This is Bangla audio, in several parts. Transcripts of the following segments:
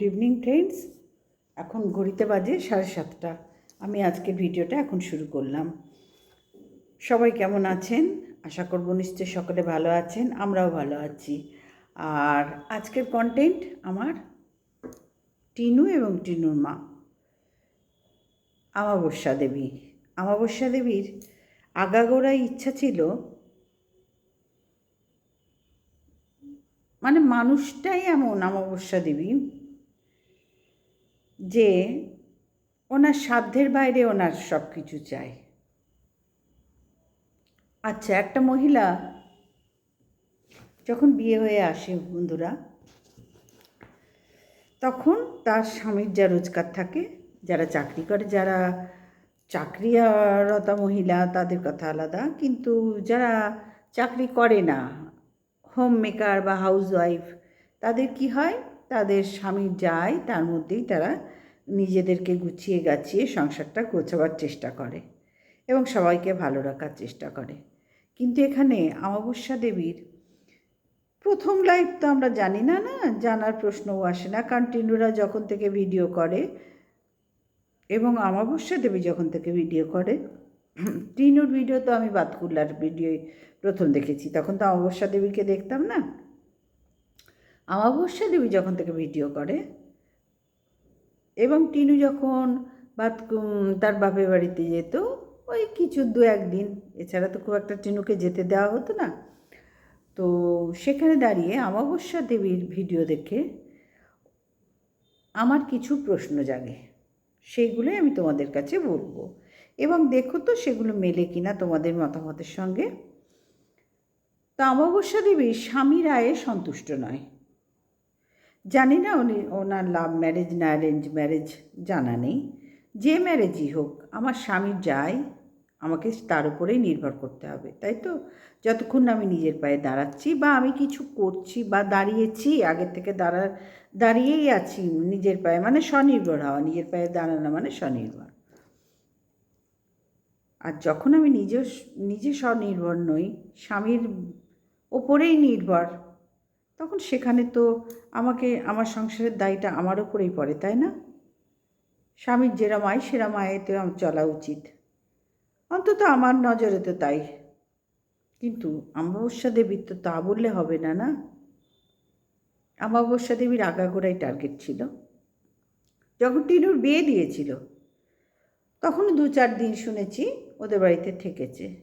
Good evening friends. এখন ঘড়িতে বাজে সাড়ে সাতটা। আমি আজকে ভিডিওটা এখন শুরু করলাম। সবাই কেমন আছেন? আশা করব নিশ্চয় সকলে ভালো আছেন, আমরাও ভালো আছি। আর আজকের কন্টেন্ট আমার টিনু এবং টিনুর মা আমাবস্যা দেবী। আমাবস্যা দেবীর আগাগোড়াই ইচ্ছা ছিল মানে মানুষটাই এমন অমাবস্যা দেবী যে ওনার সাধ্যের বাইরে ওনার সব কিছু চায়। আচ্ছা একটা মহিলা যখন বিয়ে হয়ে আসে বন্ধুরা, তখন তার স্বামীর যা রোজগার থাকে, যারা চাকরি করে, যারা চাকরিরতা মহিলা, তাদের কথা আলাদা, কিন্তু যারা চাকরি করে না হোম মেকার বা হাউস ওয়াইফ তাদের কি হয়? তাদের স্বামী যায়, তার মধ্যেই তারা নিজেদেরকে গুছিয়ে গাছিয়ে সংসারটা গোছাবার চেষ্টা করে এবং সবাইকে ভালো রাখার চেষ্টা করে। কিন্তু এখানে অমাবস্যা দেবীর প্রথম লাইফ তো আমরা জানি না না, জানার প্রশ্নও আসে না। কারণ টিনুরা যখন থেকে ভিডিও করে এবং অমাবস্যা দেবী যখন থেকে ভিডিও করে টিনুর ভিডিও তো আমি বাতকুল্লার ভিডিও প্রথম দেখেছি। তখন তো অমাবস্যা দেবীকে দেখতাম না। অমাবস্যা দেবী যখন থেকে ভিডিও করে, এবং টিনু যখন বাত তার বাপের বাড়িতে যেত, ওই কিছু দু একদিন এছাড়া তো খুব একটা টিনুকে যেতে দেওয়া হতো না, তো সেখানে দাঁড়িয়ে অমাবস্যা দেবীর ভিডিও দেখে আমার কিছু প্রশ্ন জাগে। সেইগুলোই আমি তোমাদের কাছে বলব। এবং দেখো তো সেগুলো মেলে কিনা তোমাদের মতামতের সঙ্গে। তো অমাবস্যা দেবী স্বামীর আয়ে সন্তুষ্ট নয়। জানি না উনি, ওনার লাভ ম্যারেজ না অ্যারেঞ্জ ম্যারেজ জানা নেই। যে ম্যারেজই হোক, আমার স্বামী যাই আমাকে তার উপরেই নির্ভর করতে হবে, তাই তো? যতক্ষণ আমি নিজের পায়ে দাঁড়াচ্ছি বা আমি কিছু করছি বা দাঁড়িয়েছি আগের থেকে দাঁড়া, দাঁড়িয়েই আছি, নিজের পায়ে মানে স্বনির্ভর হওয়া, নিজের পায়ে দাঁড়ানো মানে স্বনির্ভর। আর যখন আমি নিজে নিজে স্বনির্ভর নই, স্বামীর ওপরেই নির্ভর তখন সেখানে তো আমাকে, আমার সংসারের দায়টা আমার ওপরেই পড়ে, তাই না? স্বামীর যেরম আয়, সেরম আয়েতে চলা উচিত। অন্তত আমার নজরে তো তাই। কিন্তু অমাবস্যা দেবীর তো তা বললে হবে না না? অমাবস্যা দেবীর আগাগোড়াই টার্গেট ছিল। যখন টিনুর বিয়ে দিয়েছিল, তখন দু চার দিন শুনেছি ওদের বাড়িতে থেকেছে।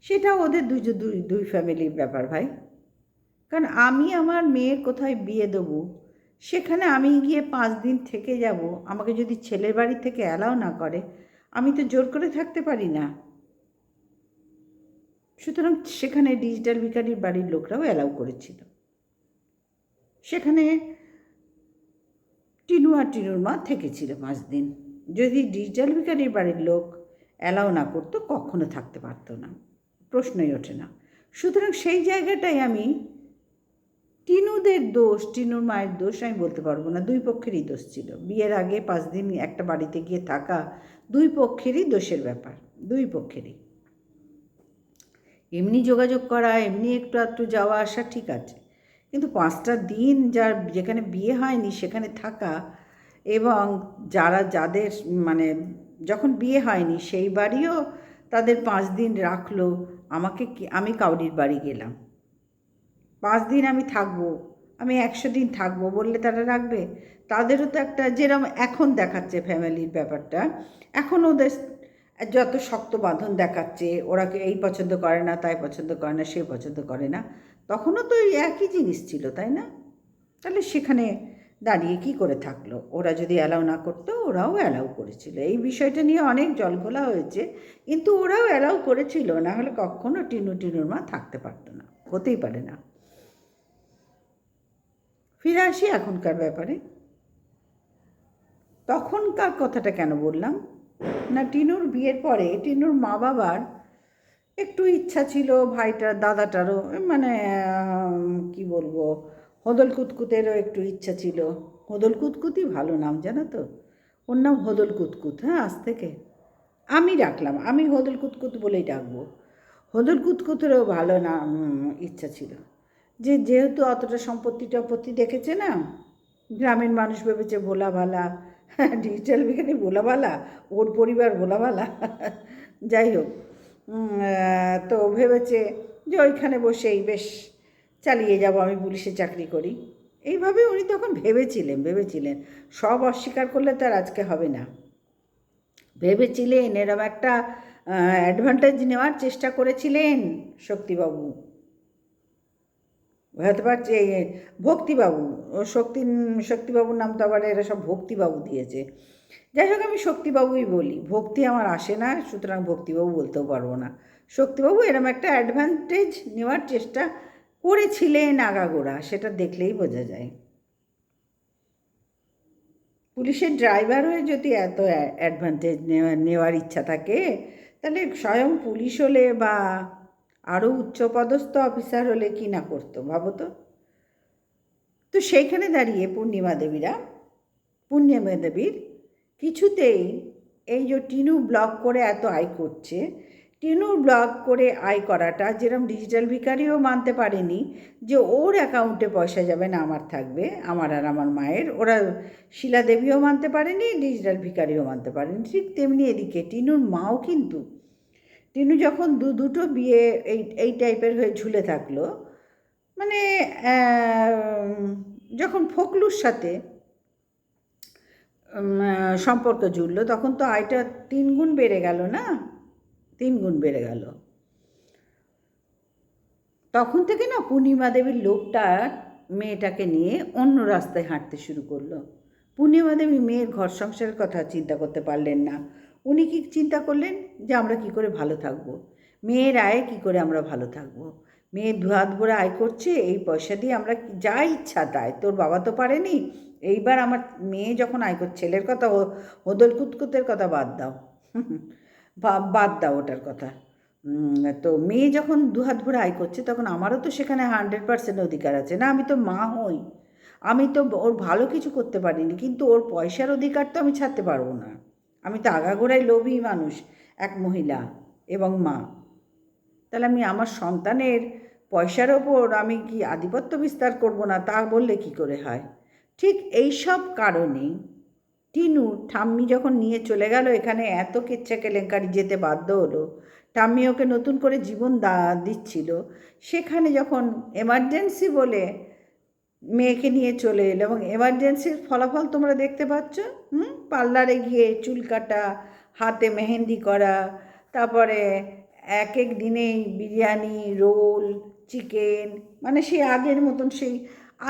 সেটা ওদের দুই দুই ফ্যামিলির ব্যাপার ভাই। কারণ আমি আমার মেয়ের কোথায় বিয়ে দেবো? সেখানে আমি গিয়ে পাঁচ দিন থেকে যাব। আমাকে যদি ছেলের বাড়ি থেকে অ্যালাও না করে, আমি তো জোর করে থাকতে পারি না। সুতরাং সেখানে ডিজিটাল ভিকারির বাড়ির লোকরাও অ্যালাউ করেছিল। সেখানে টিনু আর টিনুর মা থেকেছিল পাঁচ দিন। যদি ডিজিটাল ভিকারির বাড়ির লোক অ্যালাউ না করতো, কখনো থাকতে পারতো না। প্রশ্নই ওঠে না। সুতরাং সেই জায়গাটাই আমি টিনুদের দোষ, টিনুর মায়ের দোষ আমি বলতে পারব না। দুই পক্ষেরই দোষ ছিল। বিয়ের আগে পাঁচ দিন একটা বাড়িতে গিয়ে থাকা দুই পক্ষেরই দোষের ব্যাপার, দুই পক্ষেরই। এমনি যোগাযোগ করা, এমনি একটু একটু যাওয়া আসা ঠিক আছে। কিন্তু পাঁচটা দিন যার যেখানে বিয়ে হয়নি সেখানে থাকা এবং যারা যাদের মানে যখন বিয়ে হয়নি সেই বাড়িও তাদের পাঁচ দিন রাখল, আমাকে আমি কাউরির বাড়ি গেলাম। পাঁচ দিন আমি থাকব, আমি একশো দিন থাকব বললে তারা রাখবে। তাদেরও তো একটা যেরকম এখন দেখাচ্ছে ফ্যামিলির ব্যাপারটা, এখন ওদের যত শক্ত বাঁধন দেখাচ্ছে, ওরা এই পছন্দ করে না, তাই পছন্দ করে না, সে পছন্দ করে না, তখনও তো একই জিনিস ছিল, তাই না? তাহলে সেখানে দাঁড়িয়ে কি করে থাকল? ওরা যদি অ্যালাউ না করতো, ওরাও অ্যালাউ করেছিল। এই বিষয়টা নিয়ে অনেক জলঘোলা হয়েছে, কিন্তু ওরাও অ্যালাউ করেছিল না হলে কখনো টিনু টিনুর মা থাকতে পারতো না, হতেই পারে না। ফিরে আসি এখনকার ব্যাপারে। তখনকার কথাটা কেন বললাম? না টিনুর বিয়ের পরে টিনুর মা বাবার একটু ইচ্ছা ছিল ভাইটার দাদাটারও মানে কি বলব, হদল কুতকুতেরও একটু ইচ্ছা ছিল। হদল কুতকুতই ভালো নাম, জানো তো? ওর নাম হদল কুতকুত হ্যাঁ আজ থেকে। আমি ডাকলাম আমি হদল কুতকুত বলেই ডাকবো। হদল কুতকুতেরও ভালো নাম ইচ্ছা ছিল। যে যেহেতু অতটা সম্পত্তি টপত্তি দেখেছে না, গ্রামের মানুষ ভেবেছে ভোলা ভালা ডিজিটাল বিজ্ঞানী ভোলা ভালা ওর পরিবার ভোলা ভালা যাই হোক তো ভেবেছে যে ওইখানে বসেই বেশ চালিয়ে যাব, আমি পুলিশে চাকরি করি। এইভাবে উনি তখন ভেবেছিলেন ভেবেছিলেন। সব অস্বীকার করলে তার আজকে হবে না। ভেবেছিলেন, এরম একটা অ্যাডভান্টেজ নেওয়ার চেষ্টা করেছিলেন শক্তিবাবু। পারছে ভক্তিবাবু শক্তি শক্তিবাবুর নাম তো আবার এরা সব ভক্তিবাবু দিয়েছে। যাই হোক, আমি শক্তিবাবুই বলি। ভক্তি আমার আসে না, সুতরাং ভক্তিবাবু বলতেও পারব না। শক্তিবাবু এরম একটা অ্যাডভান্টেজ নেওয়ার চেষ্টা করেছিলেন আগাগোড়া, সেটা দেখলেই বোঝা যায়। পুলিশের ড্রাইভার হয়ে যদি এত অ্যাডভান্টেজ নেওয়ার ইচ্ছা থাকে, তাহলে স্বয়ং পুলিশ হলে বা আরও উচ্চপদস্থ অফিসার হলে কি না করতো ভাবো তো। তো সেইখানে দাঁড়িয়ে পূর্ণিমা দেবীরা, পূর্ণিমা দেবীর কিছুতেই এই যে টিনু ব্লগ করে এত আয় করছে, টিনু ব্লগ করে আয় করাটা যেরকম ডিজিটাল ভিকারিও মানতে পারেনি যে ওর অ্যাকাউন্টে পয়সা যাবে না আমার থাকবে, আমার আর আমার মায়ের, ওরা শিলা দেবীও মানতে পারেনি, ডিজিটাল ভিকারিও মানতে পারেনি, ঠিক তেমনি এদিকে টিনুর মাও কিন্তু টিনু যখন দু দুটো বিয়ে এই এই টাইপের হয়ে ঝুলে থাকল মানে যখন ফকলুর সাথে সম্পর্ক জুড়লো, তখন তো আয়টা তিন গুণ বেড়ে গেল না? তিন গুণ বেড়ে গেল। তখন থেকে না পূর্ণিমা দেবীর লোকটা মেয়েটাকে নিয়ে অন্য রাস্তায় হাঁটতে শুরু করল। পূর্ণিমা দেবী মেয়ের ঘর সংসারের কথা চিন্তা করতে পারলেন না। উনি কি চিন্তা করলেন যে আমরা কি করে ভালো থাকব। মেয়ের আয়ে কি করে আমরা ভালো থাকব? মেয়ে দুহাত ভরে আয় করছে, এই পয়সা দিয়ে আমরা যা ইচ্ছা তাই। তোর বাবা তো পারেনি, এইবার আমার মেয়ে যখন আয় করছে ছেলের কথা, ও হোদল কুতকুতের কথা বাদ দাও। বাদ দাও ওটার কথা। তো মেয়ে যখন দুহাত ভরে আয় করছে, তখন আমারও তো সেখানে হান্ড্রেড পার্সেন্ট অধিকার আছে। না, আমি তো মা হই। আমি তো ওর ভালো কিছু করতে পারিনি, কিন্তু ওর পয়সার অধিকার তো আমি ছাড়তে পারব না। আমি তো আগাগোড়াই লোভী মানুষ, এক মহিলা এবং মা। তাহলে আমি আমার সন্তানের পয়সার ওপর আমি কি আধিপত্য বিস্তার করব না, তা বললে কি করে হয়? ঠিক এই সব কারণেই টিনু ঠাম্মি যখন নিয়ে চলে গেল, এখানে এত কেচ্ছা কেলেঙ্কারি যেতে বাধ্য হলো। ঠাম্মি ওকে নতুন করে জীবন দা, দিচ্ছিল। সেখানে যখন এমার্জেন্সি বলে মেয়েকে নিয়ে চলে এলো এবং এমার্জেন্সির ফলাফল তোমরা দেখতে পাচ্ছ। হুম? পার্লারে গিয়ে চুল কাটা, হাতে মেহেন্দি করা, তারপরে এক এক দিনেই বিরিয়ানি, রোল, চিকেন মানে সেই আগের মতন সেই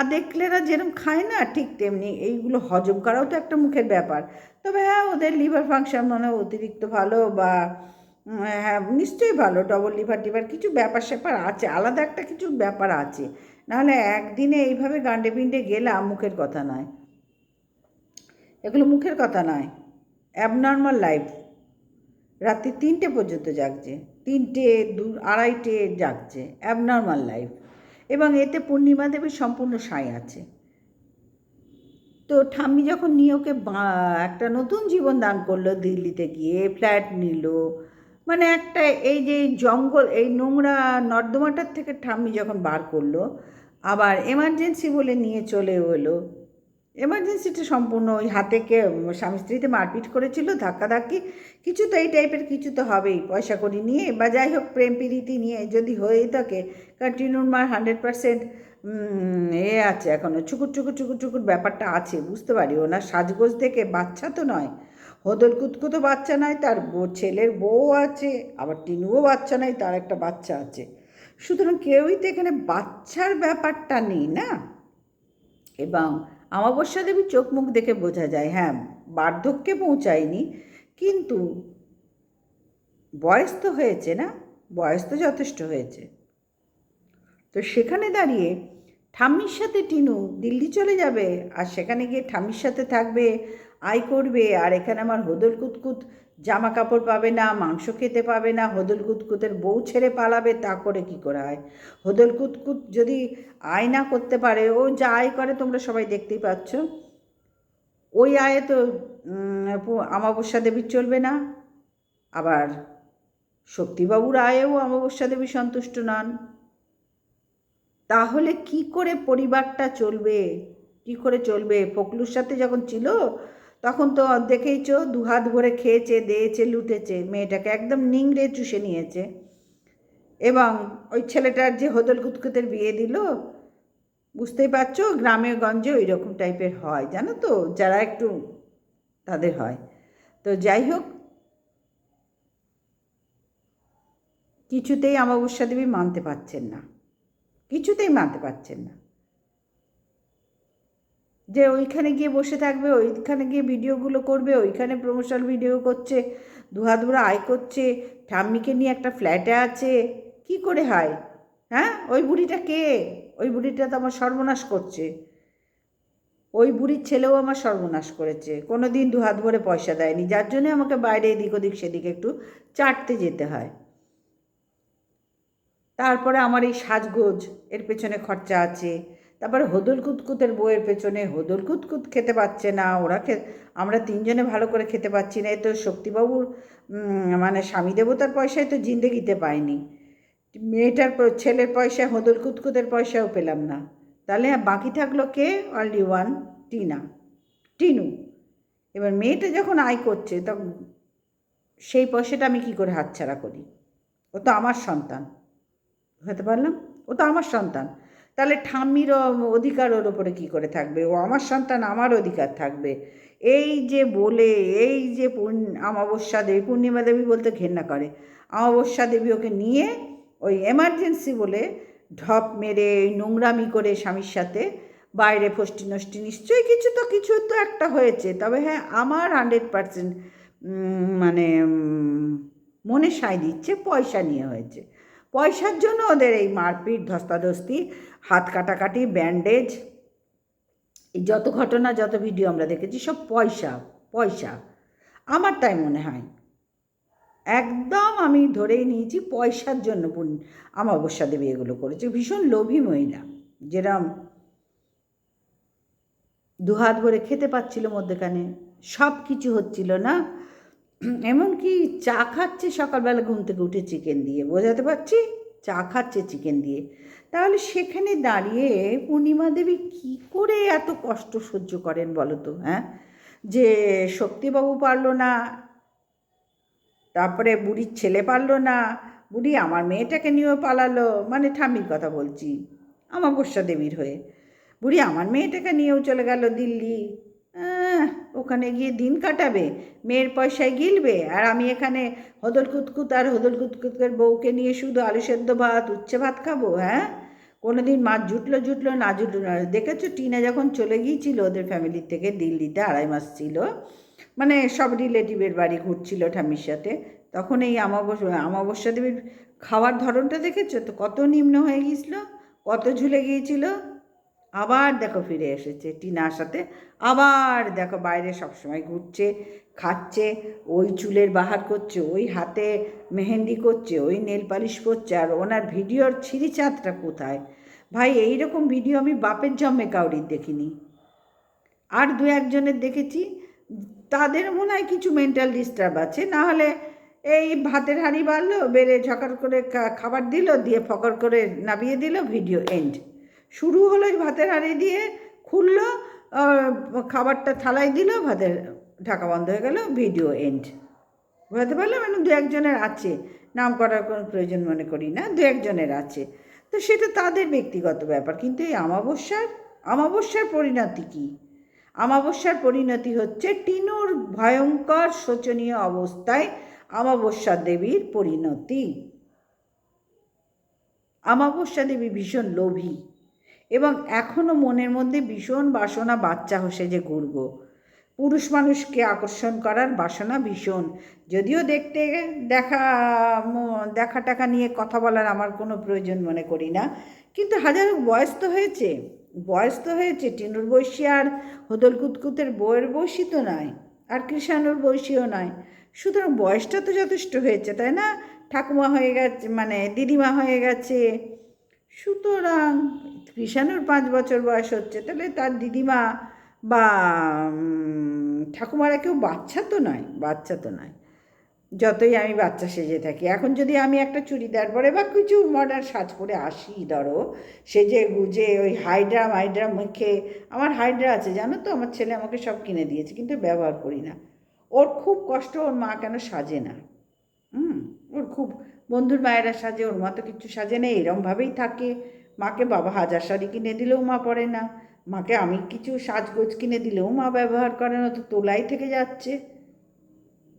আদেকলেরা যেরকম খায় না ঠিক তেমনি এইগুলো হজম করাও তো একটা মুখের ব্যাপার। তবে হ্যাঁ ওদের লিভার ফাংশন মনে অতিরিক্ত ভালো বা হ্যাঁ নিশ্চয়ই ভালো ডবল লিভার টিভার কিছু ব্যাপার স্যাপার আছে, আলাদা একটা কিছু ব্যাপার আছে। নাহলে একদিনে এইভাবে গান্ডে পিণ্ডে গেলাম, মুখের কথা নয়। এগুলো মুখের কথা নয় অ্যাবনর্মাল লাইফ রাত্রি তিনটে পর্যন্ত জাগছে, তিনটে, দু, আড়াইটে জাগছে অ্যাবনর্মাল লাইফ এবং এতে পূর্ণিমা দেবীর সম্পূর্ণ সায় আছে। তো ঠাম্মি যখন নিয়ে ওকে একটা নতুন জীবন দান করল দিল্লিতে গিয়ে, ফ্ল্যাট নিল মানে একটা এই যে জঙ্গল, এই নোংরা নর্দমাটার থেকে ঠাম্মি যখন বার করল আবার এমার্জেন্সি বলে নিয়ে চলে এলো। এমার্জেন্সিটা সম্পূর্ণ ওই হাতে কে, স্বামী স্ত্রীতে মারপিট করেছিল, ধাক্কাধাক্কি। কিছু তো এই টাইপের কিছু তো হবেই, পয়সা করি নিয়ে বা যাই হোক, প্রেম প্রীতি নিয়ে যদি হয়েই থাকে কন্টিনিউর মার হান্ড্রেড পারসেন্ট এ আছে এখনও চুকুর চুকুর চুকুর চুকুর ব্যাপারটা আছে, বুঝতে পারি। ওনার সাজগোজ দেখে বাচ্চা তো নয়, হদল কুতকুতো বাচ্চা নয়, তার ছেলের বউ আছে, আবার টিনুও বাচ্চা নয়, তার একটা বাচ্চা আছে। সুতরাং কেউই তো এখানে বাচ্চার ব্যাপারটা নেই না? এবং অমাবস্যা দেবীর চোখ মুখ দেখে বোঝা যায় হ্যাঁ বার্ধক্যে পৌঁছায়নি, কিন্তু বয়স তো হয়েছে না? বয়স তো যথেষ্ট হয়েছে। তো সেখানে দাঁড়িয়ে ঠাম্মির সাথে টিনু দিল্লি চলে যাবে, আর সেখানে গিয়ে ঠাম্মির সাথে থাকবে, আয় করবে, আর এখানে আমার হদল কুতকুত জামা কাপড় পাবে না, মাংস খেতে পাবে না, হদল কুতকুতের বউ ছেড়ে পালাবে, তা করে কি করে হয় হদল কুতকুত যদি আয় না করতে পারে, ও যা আয় করে তোমরা সবাই দেখতেই পাচ্ছ। ওই আয়ে তো অমাবস্যা দেবীর চলবে না। আবার শক্তিবাবুর আয়েও অমাবস্যা দেবী সন্তুষ্ট নন। তাহলে কি করে পরিবারটা চলবে? কি করে চলবে? ফকলুর সাথে যখন ছিল তখন তো দেখেইছো দু হাত ভরে খেয়েছে, দিয়েছে, লুটেছে। মেয়েটাকে একদম নিংড়ে চুষে নিয়েছে। এবং ওই ছেলেটার যে হদল কুতকুতের বিয়ে দিল, বুঝতেই পারছ, গ্রামে গঞ্জে ওই রকম টাইপের হয়, জানো তো? যারা একটু তাদের হয়। তো যাই হোক, কিছুতেই অমাবস্যা দেবী মানতে পারছেন না। কিছুতেই মানতে পারছেন না। যে ওইখানে গিয়ে বসে থাকবে, ওইখানে গিয়ে ভিডিওগুলো করবে, ওইখানে প্রমোশনাল ভিডিও করছে, দুহাত ভরে আয় করছে, ঠাম্মিকে নিয়ে একটা ফ্ল্যাটে আছে, কি করে হয়? হ্যাঁ? ওই বুড়িটা কে? ওই বুড়িটা তো আমার সর্বনাশ করছে। ওই বুড়ির ছেলেও আমার সর্বনাশ করেছে। কোনো দিন দু হাত ভরে পয়সা দেয়নি। যার জন্য আমাকে বাইরে এদিক ওদিক সেদিকে একটু চাটতে যেতে হয়। তারপরে আমার এই সাজগোজ, এর পেছনে খরচা আছে। তারপরে হদল কুতকুতের বইয়ের পেছনে হদল কুতকুত খেতে পাচ্ছে না, ওরা আমরা তিনজনে ভালো করে খেতে পাচ্ছি না, এই তো শক্তিবাবুর মানে স্বামী দেবতার পয়সায় তো জিন্দেগিতে পাইনি। মেয়েটার ছেলের পয়সা হদল কুতকুতের পয়সাও পেলাম না। তাহলে বাকি থাকল কে? Only one Tina. টিনু। এবার মেয়েটা যখন আয় করছে তখন সেই পয়সাটা আমি কি করে হাতছাড়া করি? ও তো আমার সন্তান। হতে পারলাম? ও তো আমার সন্তান। তাহলে ঠাম্মির অধিকার ওর ওপরে কী করে থাকবে? ও আমার সন্তান, আমার অধিকার থাকবে। এই যে বলে, এই যে অমাবস্যা দেবী, পূর্ণিমা দেবী বলতে ঘেন্না করে। অমাবস্যা দেবী ওকে নিয়ে ওই এমার্জেন্সি বলে ঢপ মেরে নোংরামি করে স্বামীর সাথে বাইরে ফষ্টি নষ্টি, নিশ্চয়ই কিছু তো কিছু তো একটা হয়েছে। তবে হ্যাঁ আমার হান্ড্রেড পারসেন্ট মানে মনে সায় দিচ্ছে, পয়সা নিয়ে হয়েছে। পয়সার জন্য ওদের এই মারপিট, ধস্তাধস্তি, হাত কাটাকাটি ব্যান্ডেজ এই যত ঘটনা, যত ভিডিও আমরা দেখেছি, সব পয়সা পয়সা। আমার তাই মনে হয়। একদম আমি ধরেই নিয়েছি পয়সার জন্য অমাবস্যা দেবী এগুলো করেছে। ভীষণ লোভী মহিলা। যেরম দুহাত ভরে খেতে পাচ্ছিল মধ্যেখানে। সব কিছু হচ্ছিল না। এমনকি চা খাচ্ছে সকালবেলা ঘুম থেকে উঠে চিকেন দিয়ে, বোঝাতে পারছি? চা খাচ্ছে চিকেন দিয়ে। তাহলে সেখানে দাঁড়িয়ে পূর্ণিমা দেবী কী করে এত কষ্ট সহ্য করেন বলো তো হ্যাঁ? যে শক্তিবাবু পারল না, তারপরে বুড়ির ছেলে পারল না, বুড়ি আমার মেয়েটাকে নিয়েও পালালো মানে ঠাম্মির কথা বলছি আমার অমাবস্যা দেবীর হয়ে। বুড়ি আমার মেয়েটাকে নিয়েও চলে গেল দিল্লি। ওখানে গিয়ে দিন কাটাবে, মেয়ের পয়সায় গিলবে, আর আমি এখানে হদল কুতকুত আর হদল কুতকুতের বউকে নিয়ে শুধু আলু সেদ্ধ ভাত, উচ্ছে ভাত খাব হ্যাঁ? কোনো দিন মাছ জুটলো জুটলো না জুটলো না। দেখেছ, টিনা যখন চলে গিয়েছিল ওদের ফ্যামিলির থেকে, দিল্লিতে আড়াই মাস ছিল মানে সব রিলেটিভের বাড়ি ঘুরছিল ঠামির সাথে, তখন এই অমাবস্যা অমাবস্যা দেবীর খাওয়ার ধরনটা দেখেছ? তো কত নিম্ন হয়ে গিয়েছিল, কত ঝুলে গিয়েছিল আবার দেখো ফিরে এসেছে। টিনার সাথে আবার দেখো বাইরে সবসময় ঘুরছে, খাচ্ছে, ওই চুলের বাহার করছে, ওই হাতে মেহেন্দি করছে, ওই নেল পালিশ করছে, আর ওনার ভিডিওর ছিঁড়ি চাঁদটা কোথায়? ভাই এই রকম ভিডিও আমি বাপের জন্মে কাউরির দেখিনি। আর দু একজনের দেখেছি, তাদের মনে হয় কিছু মেন্টাল ডিস্টার্ব আছে, না হলে এই ভাতের হাঁড়ি বাড়লো, বেড়ে ঝকার করে খাবার দিল, দিয়ে ফকর করে নামিয়ে দিল ভিডিও এন্ড শুরু হলো ভাতের হাঁড়ি দিয়ে, খুললো খাবারটা থালায় দিল, ভাতের ঢাকা বন্ধ হয়ে গেল, ভিডিও এন্ড বুঝতে পারলাম? মানে দু একজনের আছে, নাম করার কোনো প্রয়োজন মনে করি না, দু একজনের আছে। তো সেটা তাদের ব্যক্তিগত ব্যাপার, কিন্তু এই অমাবস্যার অমাবস্যার পরিণতি কী? অমাবস্যার পরিণতি হচ্ছে টিনুর ভয়ঙ্কর শোচনীয় অবস্থায় অমাবস্যা দেবীর পরিণতি। অমাবস্যা দেবী ভীষণ লোভী। এবং এখনও মনের মধ্যে ভীষণ বাসনা বাচ্চা হসে যে ঘুরব পুরুষ মানুষকে আকর্ষণ করার বাসনা ভীষণ। যদিও দেখতে দেখা দেখা টাকা নিয়ে কথা বলার আমার কোনো প্রয়োজন মনে করি না। কিন্তু হাজার বয়স তো হয়েছে। বয়স তো হয়েছে, টিনুর বয়সী আর হদল কুতকুতের বইয়ের বয়সী তো নয় আর কৃষাণুর বয়সীও নয় সুতরাং বয়সটা তো যথেষ্ট হয়েছে, তাই না? ঠাকুমা হয়ে গেছে মানে দিদিমা হয়ে গেছে সুতরাং কৃষাণুর পাঁচ বছর বয়স হচ্ছে, তাহলে তার দিদিমা বা ঠাকুমারা কেউ বাচ্চা তো নয়, বাচ্চা তো নয়। যতই আমি বাচ্চা সেজে থাকি। এখন যদি আমি একটা চুড়িদার পরে বা কিছু মডার্ন সাজ করে আসি, ধরো, সেজে গুজে ওই হাইড্রা মাইড্রা মুখে, আমার হাইড্রা আছে, জানো তো? আমার ছেলে আমাকে সব কিনে দিয়েছে, কিন্তু ব্যবহার করি না। ওর খুব কষ্ট, ওর মা কেন সাজে না? হুম, ওর খুব বন্ধুর মায়েরা সাজে, ওর মা তো কিচ্ছু সাজে না এরমভাবেই থাকে। মাকে বাবা হাজার শাড়ি কিনে দিলেও মা পরে না। মাকে আমি কিছু সাজগোজ কিনে দিলেও মা ব্যবহার করে না, তো তোলাই থেকে যাচ্ছে।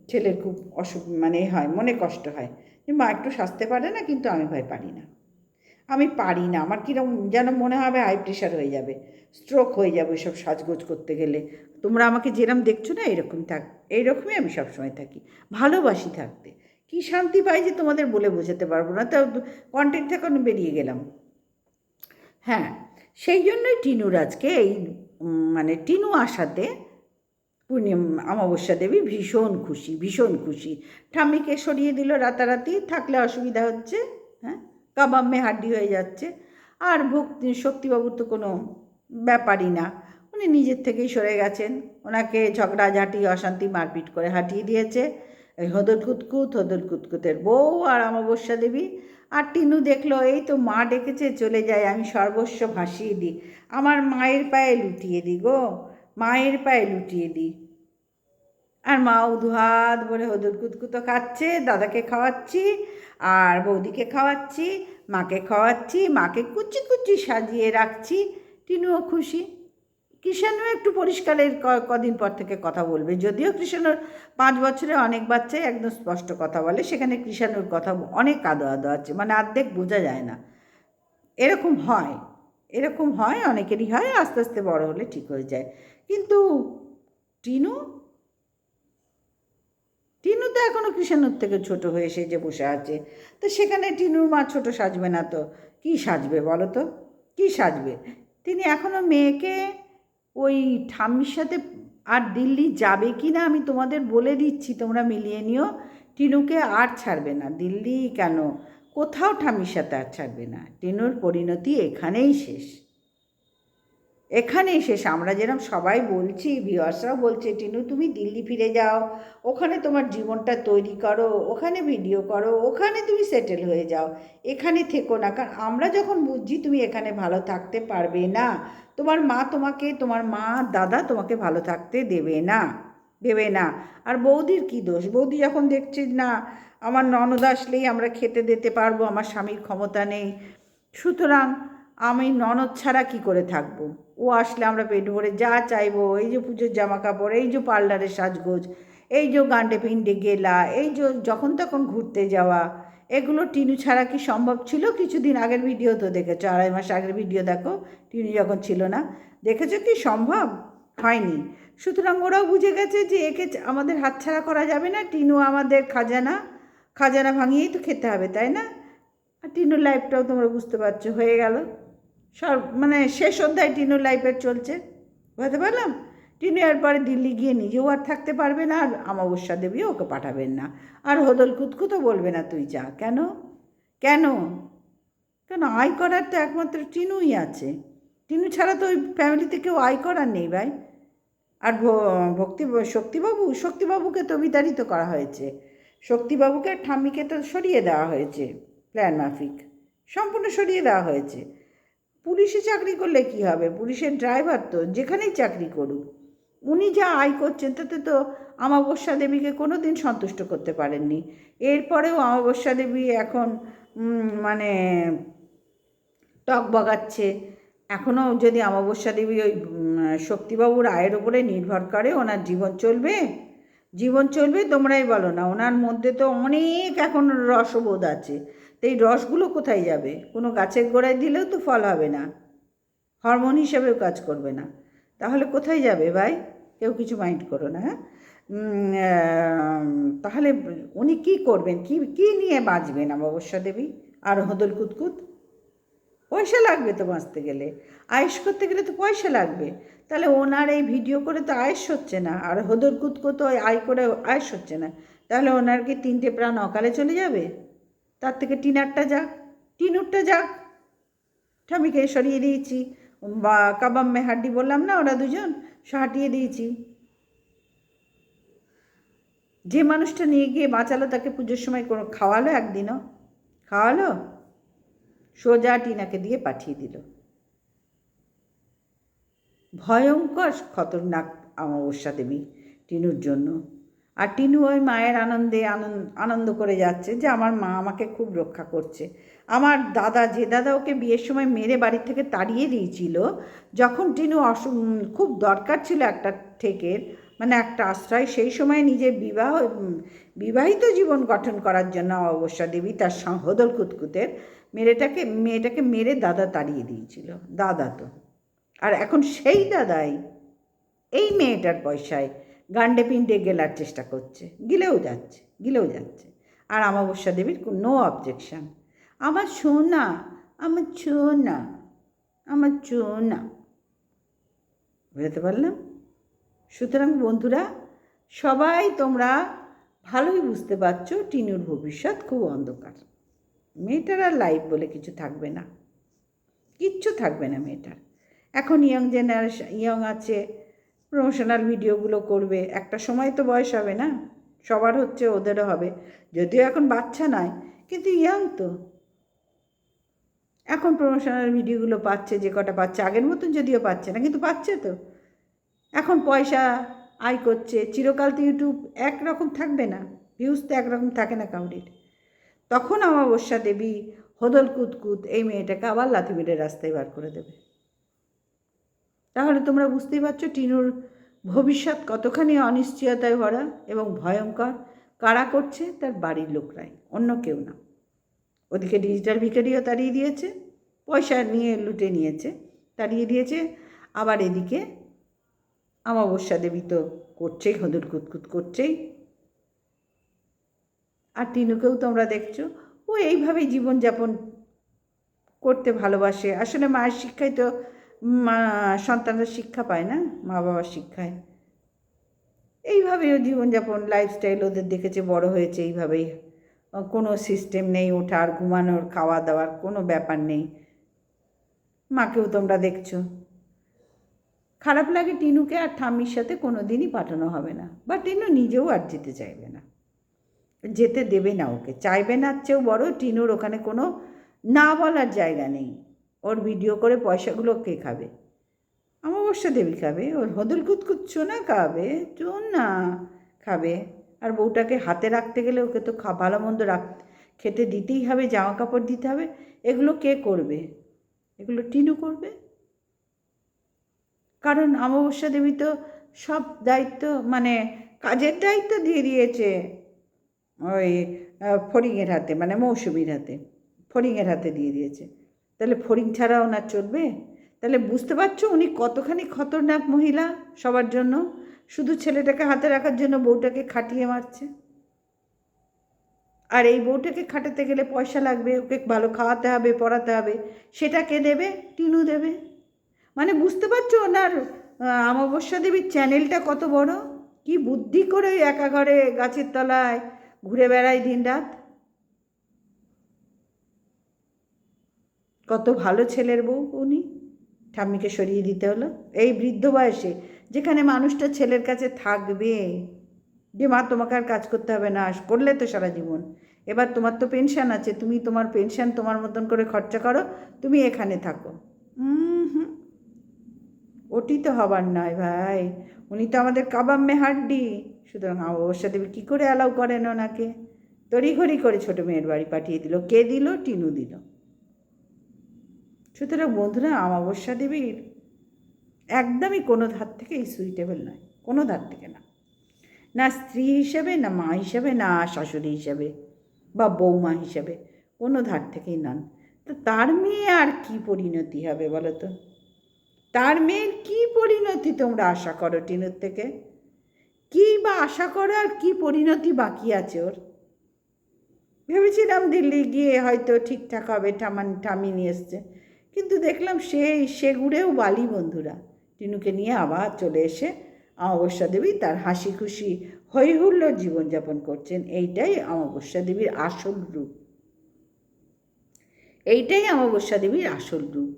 ছেলের খুব অসুখ মানে হয়, মনে কষ্ট হয়। যে মা একটু সাজতে পারে না, কিন্তু আমি ভাই পারি না। আমি পারি না, আমার কীরকম যেন মনে হবে হাই প্রেশার হয়ে যাবে। স্ট্রোক হয়ে যাবে সব সাজগোজ করতে গেলে। তোমরা আমাকে যেরকম দেখছ না এরকম থাক, এইরকমই আমি সবসময় থাকি। ভালোবাসি থাকতে। কি শান্তি পাই যে তোমাদের বলে বোঝাতে পারব না? তো কন্টেন্ট থেকে বেরিয়ে গেলাম। হ্যাঁ সেই জন্যই টিনুর আজকে এই মানে টিনু আসাতে পূর্ণিম অমাবস্যা দেবী ভীষণ খুশি ভীষণ খুশি। ঠাম্মিকে সরিয়ে দিল রাতারাতি, থাকলে অসুবিধা হচ্ছে হ্যাঁ? কাবাম্মে হাড্ডি হয়ে যাচ্ছে। আর ভক্তি শক্তিবাবুর তো কোনো ব্যাপারই না। উনি নিজের থেকেই সরে গেছেন। ওনাকে ঝগড়াঝাঁটি, অশান্তি মারপিট করে হাঁটিয়ে দিয়েছে। এই হদল কুতকুত হদল কুতকুতের বউ আর অমাবস্যা দেবী। আর টিনু দেখল, এই তো মা ডেকেছে, চলে যায় আমি সর্বস্ব ভাসিয়ে দিই। আমার মায়ের পায়ে লুটিয়ে দিই গো, মায়ের পায়ে লুটিয়ে দিই। আর মাও দুহাত ভরে হদুর কুতকুতো খাচ্ছে, দাদাকে খাওয়াচ্ছি, আর বৌদিকে খাওয়াচ্ছি, মাকে খাওয়াচ্ছি, মাকে কুচি কুচি সাজিয়ে রাখছি। টিনুও খুশি। কৃষাণও একটু পরিষ্কারের কদিন পর থেকে কথা বলবে। যদিও কৃষাণুর পাঁচ বছরে অনেক বাচ্চাই একদম স্পষ্ট কথা বলে, সেখানে কৃষাণুর কথা অনেক আদো আদো আছে মানে অর্ধেক বোঝা যায় না। এরকম হয় এরকম হয়, অনেকেরই হয়, আস্তে আস্তে বড় হলে ঠিক হয়ে যায়। কিন্তু টিনু? টিনু তো এখনও কৃষাণুর থেকে ছোট হয়ে সেজে বসে আছে। তো সেখানে টিনুর মা ছোট সাজবে না তো, কি সাজবে বলো তো? কি সাজবে? তিনি এখনও মেয়েকে ওই ঠাম্মির সাথে আর দিল্লি যাবে কি না আমি তোমাদের বলে দিচ্ছি, তোমরা মিলিয়ে নিও। টিনুকে আর ছাড়বে না, দিল্লি কেন? কোথাও ঠাম্মির সাথে আর ছাড়বে না। টিনুর পরিণতি এখানেই শেষ। এখানেই শেষ। আমরা যেরকম সবাই বলছি, ভিউয়ার্সরাও বলছে, টিনু, তুমি দিল্লি ফিরে যাও। ওখানে তোমার জীবনটা তৈরি করো। ওখানে ভিডিও করো। ওখানে তুমি সেটেল হয়ে যাও। এখানে থেকো না। কারণ আমরা যখন বুঝছি, তুমি এখানে ভালো থাকতে পারবে না। তোমার মা তোমাকে, তোমার মা দাদা তোমাকে ভালো থাকতে দেবে না দেবে না। আর বৌদির কী দোষ? বৌদি যখন দেখছে না, আমার ননদ আসলেই আমরা খেতে দিতে পারব, আমার স্বামীর ক্ষমতা নেই। সুতরাং আমি ননদ ছাড়া কি করে থাকব? ও আসলে আমরা পেট ভরে যা চাইব, এই যে পুজোর জামা কাপড় এই যে পার্লারের সাজগোজ, এই যে গান্ডে পিন্ডে গেলা, এই যে যখন তখন ঘুরতে যাওয়া এগুলো টিনু ছাড়া কি সম্ভব ছিল? কিছুদিন আগের ভিডিও তো দেখেছ, আড়াই মাস আগের ভিডিও দেখো, টিনু যখন ছিল না। দেখেছ কি সম্ভব? হয়নি। সুতরাং ওরাও বুঝে গেছে যে একে আমাদের হাতছাড়া করা যাবে না, টিনু আমাদের খাজানা খাজানা ভাঙিয়েই তো খেতে হবে, তাই না? আর টিনুর লাইফটাও তোমরা বুঝতে পারছ, হয়ে গেল। সব মানে শেষ অধ্যায় টিনুর লাইফের চলছে। বুঝতে পারলাম? টিনু এরপরে দিল্লি গিয়ে নিজেও আর থাকতে পারবে না, আর অমাবস্যা দেবীও ওকে পাঠাবেন না। আর হদল কুতকুতো বলবে না, তুই যা। কেন? কেন? কেন? আয় করার তো একমাত্র টিনুই আছে। টিনু ছাড়া তো ওই ফ্যামিলিতে কেউ আয় করার নেই ভাই। আর ভক্তি, শক্তিবাবু, শক্তিবাবুকে তো বিতাড়িত করা হয়েছে। শক্তিবাবুকে আর ঠাম্মিকে তো সরিয়ে দেওয়া হয়েছে, প্ল্যান মাফিক। সম্পূর্ণ সরিয়ে দেওয়া হয়েছে। পুলিশে চাকরি করলে কি হবে? পুলিশের ড্রাইভার তো, যেখানেই চাকরি করুক। উনি যা আয় করছেন তাতে তো অমাবস্যা দেবীকে কোনো দিন সন্তুষ্ট করতে পারেননি। এরপরেও অমাবস্যা দেবী এখন মানে টক বগাচ্ছে। এখনও যদি অমাবস্যা দেবী ওই শক্তিবাবুর আয়ের ওপরে নির্ভর করে, ওনার জীবন চলবে জীবন চলবে তোমরাই বলো না, ওনার মধ্যে তো অনেক এখন রসবোধ আছে। তো এই রসগুলো কোথায় যাবে? কোনো গাছের গোড়ায় দিলেও তো ফল হবে না, হরমোন হিসেবেও কাজ করবে না। তাহলে কোথায় যাবে ভাই? কেউ কিছু মাইন্ড করো না হ্যাঁ? তাহলে উনি কি করবেন? কি কি নিয়ে বাঁচবেন অমাবস্যা দেবী? আর হদল কুতকুত? পয়সা লাগবে তো বাঁচতে গেলে। আয়েস করতে গেলে তো পয়সা লাগবে। তাহলে ওনার এই ভিডিও করে তো আয়েস হচ্ছে না। আর হদর কুতকো তো আয় করে আয়েস হচ্ছে না। তাহলে ওনার কি তিনটে প্রাণ অকালে চলে যাবে? তার থেকে টিনারটা যাক। টিনুরটা যাক। ঠামিকে সরিয়ে দিয়েছি। বা কাবাম্মে হাড্ডি বললাম না ওরা দুজন? হাঁটিয়ে দিয়েছি। যে মানুষটা নিয়ে গিয়ে বাঁচালো, তাকে পুজোর সময় কোনো খাওয়ালো একদিনও? খাওয়ালো? সোজা টিনাকে দিয়ে পাঠিয়ে দিল। ভয়ঙ্কর, খতরনাক আমার অমাবস্যা দেবী টিনুর জন্য। আর টিনু ওই মায়ের আনন্দে আনন্দ আনন্দ করে যাচ্ছে যে আমার মা আমাকে খুব রক্ষা করছে। আমার দাদা, যে দাদা ওকে বিয়ের সময় মেরে বাড়ি থেকে তাড়িয়ে দিয়েছিল, যখন টিনু অসু খুব দরকার ছিল একটা ঠেকের মানে একটা আশ্রয়, সেই সময় নিজের বিবাহ বিবাহিত জীবন গঠন করার জন্য অমাবস্যা দেবী তার হদল কুতকুতের মেয়েটাকে মেয়েটাকে মেরে দাদা তাড়িয়ে দিয়েছিল, দাদা তো। আর এখন সেই দাদাই, এই মেয়েটার পয়সায় গান্ডে পিন্ডে গেলার চেষ্টা করছে, গিলেও যাচ্ছে গিলেও যাচ্ছে। আর আমাবস্যা দেবীর নো অবজেকশন আমার সোনা আমার সোনা আমার সোনা। বুঝতে পারলাম? সুতরাং বন্ধুরা, সবাই তোমরা ভালোই বুঝতে পারছ টিনুর ভবিষ্যৎ খুব অন্ধকার। মেয়েটার আর লাইফ বলে কিছু থাকবে না। কিচ্ছু থাকবে না মেয়েটার। এখন ইয়ং জেনারেশন ইয়ং আছে প্রমোশনাল ভিডিওগুলো করবে। একটা সময় তো বয়স হবে না, সবার হচ্ছে ওদেরও হবে। যদিও এখন বাচ্চা নয়, কিন্তু ইয়াং তো। এখন প্রমোশনাল ভিডিওগুলো পাচ্ছে, যে কটা পাচ্ছে আগের মতন যদিও পাচ্ছে না, কিন্তু পাচ্ছে তো। এখন পয়সা আয় করছে, চিরকাল তো ইউটিউব একরকম থাকবে না ভিউজ তো একরকম থাকে না কাউরির। তখন অমাবস্যা দেবী হদল কুতকুত এই মেয়েটাকে আবার লাথি রাস্তায় বার করে দেবে। তাহলে তোমরা বুঝতেই পারছ টিনুর ভবিষ্যৎ কতখানি অনিশ্চয়তায় ভরা এবং ভয়ঙ্কর। কারা করছে? তার বাড়ির লোকরাই, অন্য কেউ না। ওদিকে ডিজিটাল ভিকারিও তাড়িয়ে দিয়েছে, পয়সা নিয়ে লুটে নিয়েছে, তাড়িয়ে দিয়েছে। আবার এদিকে আমাবস্যা দেবী তো করছেই, হদুর কুতকুত করছেই। আর টিনুকেও তোমরা দেখছ, ও এইভাবেই জীবনযাপন করতে ভালোবাসে। আসলে মায়ের শিক্ষায় তো সন্তানরা শিক্ষা পায় না মা বাবার শিক্ষায়। এইভাবেই ও জীবনযাপন লাইফস্টাইল ওদের দেখেছে, বড় হয়েছে এইভাবেই। কোনো সিস্টেম নেই ওঠার, ঘুমানোর খাওয়া দাওয়ার কোনো ব্যাপার নেই। মাকেও তোমরা দেখছ। খারাপ লাগে টিনুকে আর ঠাম্মির সাথে কোনো দিনই পাঠানো হবে না। বা টিনু নিজেও আর যেতে চাইবে না। যেতে দেবে না ওকে, চাইবে না, চেয়েও বড়, টিনুর ওখানে কোনো না বলার জায়গা নেই। ওর ভিডিও করে পয়সাগুলো কে খাবে? অমাবস্যা দেবী খাবে, ওর হদল কুতকুত চোনা খাবে, চোন খাবে। আর বউটাকে হাতে রাখতে গেলে ওকে তো খা, ভালো মন্দ রাখ, খেতে দিতেই হবে, জামা কাপড় দিতে হবে। এগুলো কে করবে? এগুলো টিনু করবে? কারণ অমাবস্যা দেবী তো সব দায়িত্ব মানে কাজের দায়িত্ব দিয়ে দিয়েছে ওই ফড়িংয়ের হাতে মানে মৌসুমির হাতে, ফড়িংয়ের হাতে দিয়ে দিয়েছে। তাহলে ফড়িং ছাড়া ওনার চলবে? তাহলে বুঝতে পারছ উনি কতখানি খতরনাক মহিলা সবার জন্য? শুধু ছেলেটাকে হাতে রাখার জন্য বউটাকে খাটিয়ে মারছে। আর এই বউটাকে খাটাতে গেলে পয়সা লাগবে, ওকে ভালো খাওয়াতে হবে, পড়াতে হবে। সেটা কে দেবে? টিনু দেবে। মানে বুঝতে পারছ ওনার অমাবস্যা দেবীর চ্যানেলটা কত বড়? কি বুদ্ধি করে একা ঘরে গাছের তলায় ঘুরে বেড়ায় দিনরাত? কত ভালো ছেলের বউ উনি। ঠাম্মিকে সরিয়ে দিতে হলো। এই বৃদ্ধ বয়সে যেখানে মানুষটা ছেলের কাছে থাকবে, যে মা তোমাকে আর কাজ করতে হবে না করলে তো সারা জীবন। এবার তোমার তো পেনশন আছে, তুমি তোমার পেনশন তোমার মতন করে খরচা করো, তুমি এখানে থাকো। হুম ওটি তো হবার নয় ভাই। উনি তো আমাদের কাবাম্মে হাড্ডি। সুতরাং অবশ্যই দেবী কী করে অ্যালাউ করেন ওনাকে? তড়িঘড়ি করে ছোটো মেয়ের বাড়ি পাঠিয়ে দিল। কে দিল? টিনু দিল। সুতরাং বন্ধুরা, অমাবস্যা দেবীর একদমই কোনো ধার থেকেই সুইটেবল নয়, কোনো ধার থেকে না। না স্ত্রী হিসেবে, না মা হিসেবে, না শাশুড়ি হিসেবে, বা বৌমা হিসেবে, কোনো ধার থেকেই নন। তো তার মেয়ে আর কি পরিণতি হবে বলো তো? তার মেয়ের কি পরিণতি তোমরা আশা করো টিনুর থেকে? কী বা আশা করো আর কী পরিণতি বাকি আছে ওর? ভেবেছিলাম দিল্লি গিয়ে হয়তো ঠিকঠাক হবে, ঠামান ঠামি নিয়ে এসছে। কিন্তু দেখলাম সেই সে ঘুরেও বালি বন্ধুরা। টিনুকে নিয়ে আবার চলে এসে অমাবস্যা দেবী তার হাসি খুশি হই হুল্লোড় জীবনযাপন করছেন। এইটাই অমাবস্যা দেবীর আসল রূপ। এইটাই অমাবস্যা দেবীর আসল রূপ।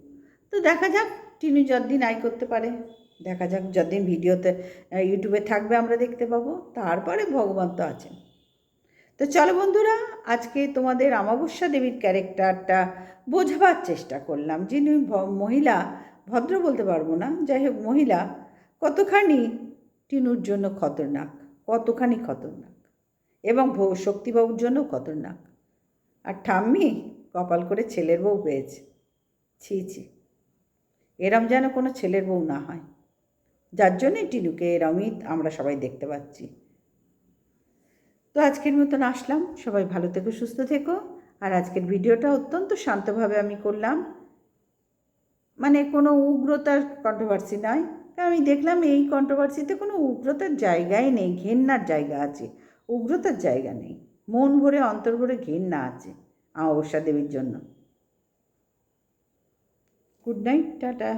তো দেখা যাক টিনু যতদিন আয় করতে পারে। দেখা যাক যতদিন ভিডিওতে ইউটিউবে থাকবে আমরা দেখতে পাবো। তারপরে ভগবান তো আছেন। তো চলো বন্ধুরা, আজকে তোমাদের অমাবস্যা দেবীর ক্যারেক্টারটা বোঝাবার চেষ্টা করলাম। যিনি মহিলা, ভদ্র বলতে পারব না, যাই হোক মহিলা, কতখানি টিনুর জন্য খতরনাক, কতখানি খতরনাক, এবং শক্তিবাবুর জন্য খতরনাক। আর ঠাম্মি কপাল করে ছেলের বউ পেয়েছে। ছি ছি, এরম যেন কোনো ছেলের বউ না হয়। যার জন্যে টিনুকে এরমই আমরা সবাই দেখতে পাচ্ছি। তো আজকের মতন আসলাম। সবাই ভালো থেকো, সুস্থ থেকো। আর আজকের ভিডিওটা অত্যন্ত শান্তভাবে আমি করলাম। মানে কোনো উগ্রতার কন্ট্রোভার্সি নয়। আমি দেখলাম এই কন্ট্রোভার্সিতে কোনো উগ্রতার জায়গাই নেই, ঘেন্নার জায়গা আছে। উগ্রতার জায়গা নেই। মন ভরে, অন্তর ভরে ঘেন্না আছে অমাবস্যা দেবীর জন্য। Good night tata.